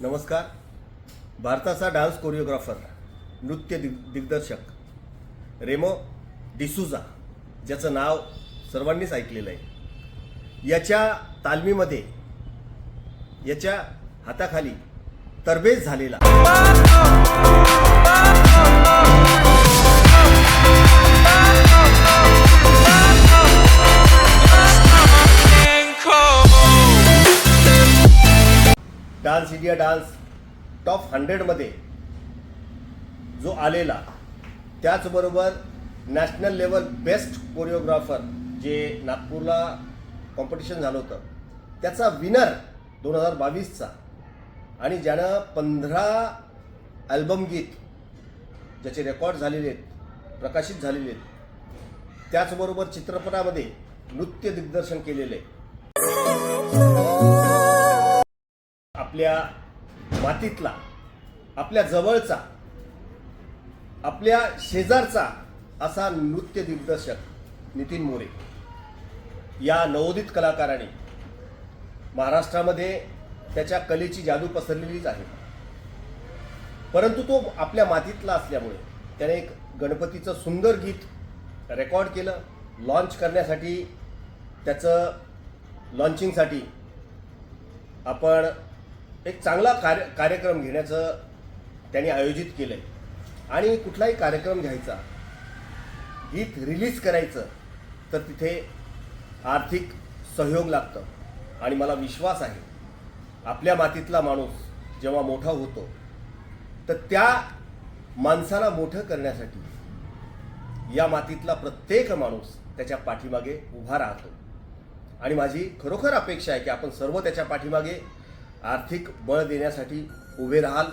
नमस्कार. भारताचा dance choreographer नृत्य दिग दिग्दर्शक रेमो डिसुजा ज्याचं नाव सर्वांनीच ऐकलेलं आहे. याच्या तालमीमध्ये याच्या हाताखाली तरबेज झालेला डान्स इंडिया डान्स टॉप हंड्रेडमध्ये जो आलेला त्याचबरोबर नॅशनल लेवल बेस्ट कोरिओग्राफर जे नागपूरला कॉम्पिटिशन झालं होतं त्याचा विनर दोन हजार बावीसचा. आणि ज्यानं पंधरा अल्बम गीत ज्याचे रेकॉर्ड झालेले आहेत प्रकाशित झालेले आहेत त्याचबरोबर चित्रपटामध्ये नृत्य दिग्दर्शन केलेले आहे. आपल्या मातीतला आपल्या जवळचा आपल्या शेजारचा असा नृत्य दिग्दर्शक नितीन मोरे. या नवोदित कलाकाराने महाराष्ट्रामध्ये त्याच्या कलेची जादू पसरलेलीच आहे. परंतु तो आपल्या मातीतला असल्यामुळे त्याने एक गणपतीचं सुंदर गीत रेकॉर्ड केलं लॉन्च करण्यासाठी त्याचं लॉन्चिंगसाठी आपण एक चांगला कार्य कार्यक्रम घेण्याचं त्यांनी आयोजित केलं आहे आणि कुठलाही कार्यक्रम घ्यायचा गीत रिलीज करायचं तर तिथे आर्थिक सहयोग लागतं. आणि मला विश्वास आहे आपल्या मातीतला माणूस जेव्हा मोठा होतो तर त्या माणसाला मोठं करण्यासाठी या मातीतला प्रत्येक माणूस त्याच्या पाठीमागे उभा राहतो. आणि माझी खरोखर अपेक्षा आहे की आपण सर्व त्याच्या पाठीमागे आर्थिक बळ देण्यासाठी उभे राहाल.